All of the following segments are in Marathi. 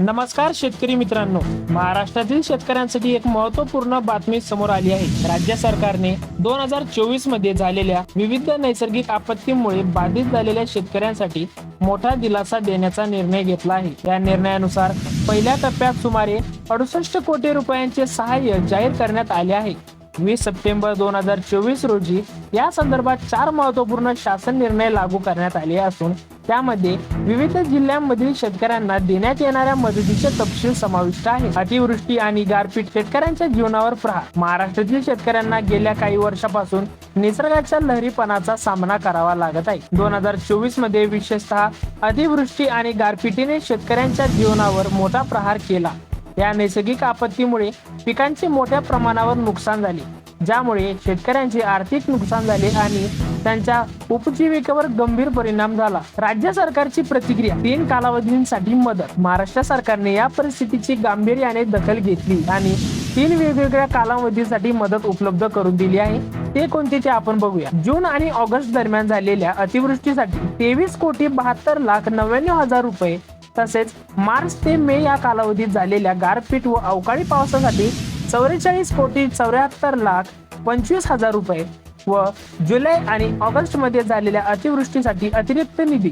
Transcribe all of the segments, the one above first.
नमस्कार शेतकरी मित्रांनो. महाराष्ट्रातील शेतकऱ्यांसाठी एक महत्त्वपूर्ण बातमी समोर आली आहे. राज्य सरकारने दोन हजार चोवीसमध्ये झालेल्या विविध नैसर्गिक आपत्तीमुळे बाधित झालेल्या शेतकऱ्यांसाठी मोठा दिलासा देण्याचा निर्णय घेतला आहे. या निर्णयानुसार पहिल्या टप्प्यात सुमारे अडुसष्ट कोटी रुपयांचे सहाय्य जाहीर करण्यात आले आहे. वीस सप्टेंबर दोन हजार चोवीस रोजी या संदर्भात चार महत्त्वपूर्ण शासन निर्णय लागू करण्यात आले असून त्यामध्ये विविध जिल्ह्यांमधील शेतकऱ्यांना देण्यात येणाऱ्या मदतीचे तपशील समाविष्ट आहे. अतिवृष्टी आणि गारपीट शेतकऱ्यांच्या जीवनावर प्रहार. महाराष्ट्रातील शेतकऱ्यांना गेल्या काही वर्षापासून निसर्गाच्या लहरीपणाचा सामना करावा लागत आहे. दोन हजार चोवीसमध्ये विशेषतः अतिवृष्टी आणि गारपिटीने शेतकऱ्यांच्या जीवनावर मोठा प्रहार केला. या नैसर्गिक आपत्तीमुळे पिकांचे मोठ्या प्रमाणावर नुकसान झाले. ज्यामुळे शेतकऱ्यांचे आर्थिक नुकसान झाले आणि त्यांच्या उपजीविकेवर गंभीर परिणाम झाला. राज्य सरकारची प्रतिक्रिया तीन कालावधींसाठी मदत. महाराष्ट्र सरकारने या परिस्थितीची गांभीर्याने दखल घेतली आणि तीन वेगवेगळ्या कालावधीसाठी मदत उपलब्ध करून दिली आहे. ते कोणते ते आपण बघूया. जून आणि ऑगस्ट दरम्यान झालेल्या अतिवृष्टीसाठी तेवीस कोटी बहात्तर लाख नव्याण्णव हजार रुपये तसेच मार्च ते मे या कालावधीत झालेल्या गारपीट व अवकाळी पावसासाठी चौवेचाळीस कोटी चौऱ्याहत्तर लाख पंचवीस हजार रुपये व जुलै आणि ऑगस्टमध्ये झालेल्या अतिवृष्टीसाठी अतिरिक्त निधी.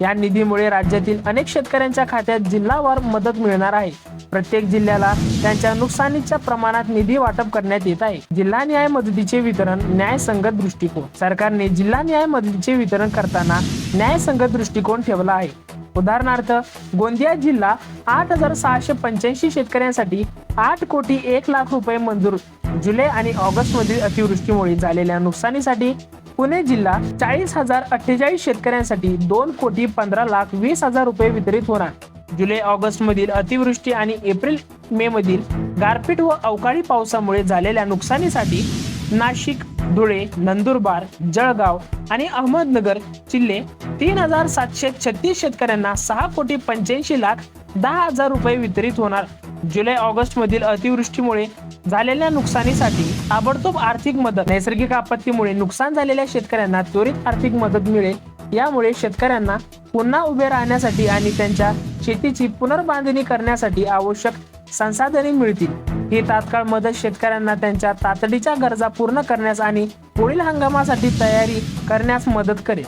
या निधीमुळे राज्यातील अनेक शेतकऱ्यांच्या खात्यात जिल्हावार मदत मिळणार आहे. प्रत्येक जिल्ह्याला त्यांच्या नुकसानीच्या प्रमाणात निधी वाटप करण्यात येत आहे. जिल्हा न्याय मदतीचे वितरण न्यायसंगत दृष्टिकोन. सरकारने जिल्हा न्याय मदतीचे वितरण करताना न्यायसंगत दृष्टिकोन ठेवला आहे. उदाहरणार्थ गोंदिया जिल्हा आठ हजार सहाशे पंच्याऐंशी शेतकऱ्यांसाठी आठ कोटी एक लाख रुपये मंजूर. जुलै आणि ऑगस्ट मधील अतिवृष्टीमुळे झालेल्या नुकसानीसाठी पुणे जिल्हा चाळीस हजार अठ्ठेचाळीस शेतकऱ्यांसाठी दोन कोटी पंधरा लाख वीस हजार रुपये वितरित होणार. जुलै ऑगस्ट मधील अतिवृष्टी आणि एप्रिल मे मधील गारपीट व अवकाळी पावसामुळे झालेल्या नुकसानीसाठी नाशिक धुळे नंदुरबार जळगाव आणि अहमदनगर जिल्हे तीन हजार सातशे छत्तीस शेतकऱ्यांना सहा कोटी पंच्याऐंशी लाख दहा हजार रुपये वितरित होणार. जुलै ऑगस्ट मधील अतिवृष्टीमुळे झालेल्या नुकसानीसाठी ताबडतोब आर्थिक मदत नैसर्गिक आपत्तीमुळे नुकसान झालेल्या शेतकऱ्यांना त्वरित आर्थिक मदत मिळेल. यामुळे शेतकऱ्यांना पुन्हा उभे राहण्यासाठी आणि त्यांच्या शेतीची पुनर्बांधणी करण्यासाठी आवश्यक संसाधने मिळतील. ही तात्काळ मदत शेतकऱ्यांना त्यांच्या तातडीच्या गरजा पूर्ण करण्यास आणि पुढील हंगामासाठी तयारी करण्यास मदत करेल.